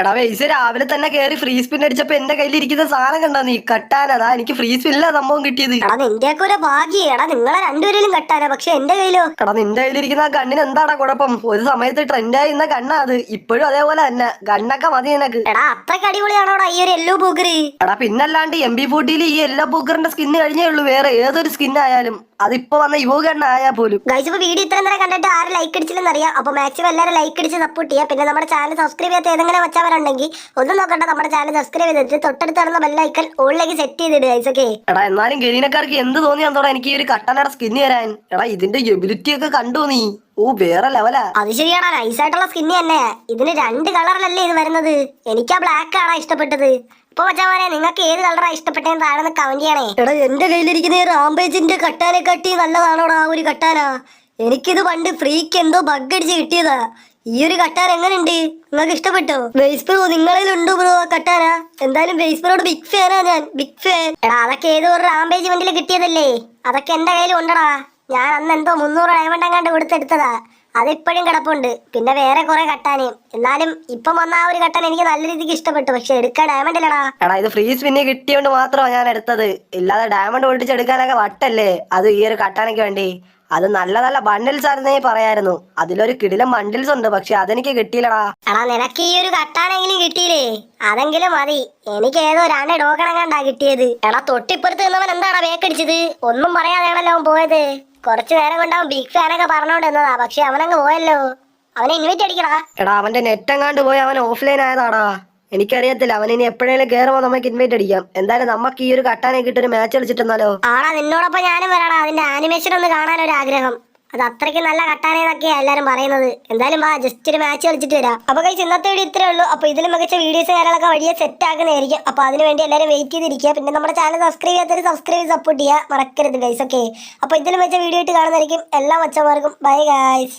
എടാ വെയ്സ് രാവിലെ തന്നെ കേറി ഫ്രീ സ്പിൻ അടിച്ചപ്പോ എന്റെ കയ്യിൽ ഇരിക്കുന്ന സാധനം കണ്ടാ നീ? കട്ടാനതാ എനിക്ക് ഫ്രീ സ്പിന്നില്ല സംഭവം കിട്ടിയത്. എടാ ഒരു ഭാഗ്യം. എടാ നിങ്ങളെ രണ്ടുപേരും കട്ടാനാ പക്ഷെ എന്റെ കയ്യിലോ? എടാ നിന്റെ കയ്യിലിരിക്കുന്ന ആ ഗണ്ണിന് എന്താടാ കുഴപ്പം? ഒരു സമയത്ത് ട്രെൻഡായി ഇന്ന ഗണ്ണാ അത്. ഇപ്പോഴും അതേപോലെ തന്നെ. ഗണ്ണൊക്കെ മതി നിനക്ക്. എടാ അത്രയ്ക്ക് അടിപൊളിയാണോടാ ഈ ഒരു എല്ലോ പൂക്കറി? എടാ പിന്നല്ലാണ്ട് എം ബി ഫോർട്ടിയിൽ ഈ എല്ലോ പൂക്കറിന്റെ സ്കിന്ന് കഴിഞ്ഞേ ഉള്ളൂ. വേറെ ഏതൊരു സ്കിൻ ആയാലും. അതിപ്പോ വന്ന യുവ ഗണ്ണ ആയാൽ പോലും. ഗൈസ് ഇപ്പൊ വീഡിയോ ഇത്രയും നേരം കണ്ടിട്ട് ആരും ലൈക്ക് അടിച്ചില്ലെന്ന് അറിയാം. അപ്പൊ മാക്സിമം എല്ലാവരും ലൈക്ക് അടിച്ച് സപ്പോർട്ട് ചെയ്യുക പിന്നെ നമ്മുടെ ചാനൽ സബ്സ്ക്രൈബ് ചെയ്യാത്ത ഏതെങ്കിലും വെച്ചവരുണ്ടെങ്കിൽ ഒന്നും നോക്കണ്ട നമ്മുടെ ചാനൽ സബ്സ്ക്രൈബ് ചെയ്തിട്ട് തൊട്ടടുത്ത് നടന്ന ബെല്ലൈക്കൽ ഓളിലേക്ക് സെറ്റ് ചെയ്തിട്ട് ഗൈസ് ഓക്കെ എടാ എന്നാലും ഗരീനക്കാർക്ക് എന്ത് തോന്നിയാന്തോടാ എനിക്ക് ഈ ഒരു കട്ടനട സ്കിന്ന് തരാൻ. എടാ ഇതിന്റെ എബിലിറ്റി ഒക്കെ കണ്ടു നീ. ഓ വേറെ ലെവലാ അത് ശരിയാണ് നൈസ് ആയിട്ടുള്ള സ്കിന്ന് തന്നെ. ഇതിന് രണ്ട് കളറിലല്ലേ ഇത് വരുന്നത്? എനിക്ക് ആ ബ്ലാക്ക് ആണോ ഇഷ്ടപ്പെട്ടത്. ഇപ്പൊ മച്ചാമാരെ നിങ്ങൾക്ക് ഏത് കളറാണ് ഇഷ്ടപ്പെട്ടെന്ന് താഴെ കമന്റ് ചെയ്യണേ. എടാ എന്റെ കയ്യിലിരിക്കുന്ന ഈ റാംപേജിന്റെ കട്ടാനെ കട്ടി നല്ലതാണോടാ ആ ഒരു കട്ടാന? എനിക്കിത് പണ്ട് ഫ്രീക്ക് എന്തോ ബഗ് അടിച്ച് കിട്ടിയതാ. ഈ ഒരു കട്ടാൻ എങ്ങനെയുണ്ട് നിങ്ങൾക്ക് ഇഷ്ടപ്പെട്ടോ? ബേസ് ബ്രോ നിങ്ങളിലുണ്ട് ബ്രോ ആ കട്ടാന? എന്തായാലും ബേസ് പ്രോട് ബിഗ് ഫാനാ ഞാൻ ബിഗ് ഫാൻ എടാ അതൊക്കെ ഏതോ ഒരു റാംബേജ് ഇവന്റിൽ കിട്ടിയതല്ലേ? അതൊക്കെ എന്റെ കയ്യിൽ ഉണ്ടടാ. ഞാൻ അന്ന് എന്തോ മുന്നൂറ് ഡയമണ്ട് എങ്ങാണ്ട് കൊടുത്തെടുത്തതാ. അതിപ്പോഴും കിടപ്പുണ്ട്. പിന്നെ വേറെ കുറെ കട്ടാനേ. എന്നാലും ഇപ്പം വന്ന ആ ഒരു കട്ടാൻ എനിക്ക് നല്ല രീതിക്ക് ഇഷ്ടപ്പെട്ടു. പക്ഷെ എടുക്കാൻ ഡയമണ്ട് ഇല്ലടാ. എടാ ഇത് ഫ്രീ സ്പിന്നെ കിട്ടിയോണ്ട് മാത്രമാണ് ഞാൻ എടുത്തത്. ഇല്ലാതെ ഡയമണ്ട് പൊട്ടിച്ചെടുക്കാനൊക്കെ വട്ടല്ലേ? അത് ഈ ഒരു കട്ടാനൊക്കെ വേണ്ടി. അത് നല്ല നല്ല ബണ്ടിൽസ് ആയിരുന്നേ പറയായിരുന്നു. അതിലൊരു കിടിലം ബണ്ടിൽസ് ഉണ്ട്. പക്ഷെ അതെനിക്ക് കിട്ടിയില്ലടാ. എടാ നിനക്ക് ഈ ഒരു കട്ടാനെങ്കിലും കിട്ടിയില്ലേ? അതെങ്കിലും മതി. എനിക്ക് ഏതോ രണ്ട് ഡോക്കണങ്ങാണ്ടാ കിട്ടിയത്. എടാ തൊട്ടിപ്പുറത്ത് നിന്നവൻ എന്താടാ വേക്കടിച്ചത് ഒന്നും പറയാതെയാണല്ലോ അവൻ പോയത്. കുറച്ചു നേരം കൊണ്ട് അവൻ ബിഗ് ഫാനൊക്കെ പറഞ്ഞോണ്ട് എന്നതാ പക്ഷെ അവനങ്ങ് പോയല്ലോ. അവനെ ഇൻവൈറ്റ് അടിക്കടാ എടാ അവന്റെ നെറ്റ് എങ്ങാണ്ട് പോയി അവൻ ഓഫ്ലൈൻ ആയതാടാ. എനിക്കറിയത്തില്ല അവൻ ഇനി എപ്പോഴേലും കേറുമ്പോ നമുക്ക് ഇൻവൈറ്റ് അടിക്കാം. എന്തായാലും നമുക്ക് ഈ ഒരു കട്ടാനെ കിട്ടൊരു മാച്ച് കളിച്ചിട്ടെന്നാലോ? ആടാ നിന്നോടൊപ്പം ഞാനും വരാടാ. അതിന്റെ ആനിമേഷൻ ഒന്ന് കാണാൻ ഒരു ആഗ്രഹം അത് അത്രയ്ക്ക് നല്ല കട്ടാനേന്നൊക്കെയാണ് എല്ലാവരും പറയുന്നത്. എന്തായാലും വാ ജസ്റ്റ് ഒരു മാച്ച് കളിച്ചിട്ട് വരാം. അപ്പോൾ കഴിച്ച് ഇന്നത്തെ വീഡിയോ ഇത്രേ ഉള്ളൂ. അപ്പോൾ ഇതിലും മികച്ച വീഡിയോസ് കാര്യങ്ങളൊക്കെ വഴിയെ സെറ്റ് ആക്കുന്നതായിരിക്കും. അപ്പൊ അതിന് വേണ്ടി എല്ലാവരും വെയിറ്റ് ചെയ്തിരിക്കുക. പിന്നെ നമ്മുടെ ചാനൽ സബ്സ്ക്രൈബ് ചെയ്യാത്തവർ സബ്സ്ക്രൈബ് സപ്പോർട്ട് ചെയ്യുക. മറക്കരുത് ഗൈസ് ഓക്കെ അപ്പോൾ ഇതിലും മികച്ച വീഡിയോ ആയിട്ട് കാണുന്നതായിരിക്കും. എല്ലാ മച്ചന്മാർക്കും ബൈ ഗൈസ്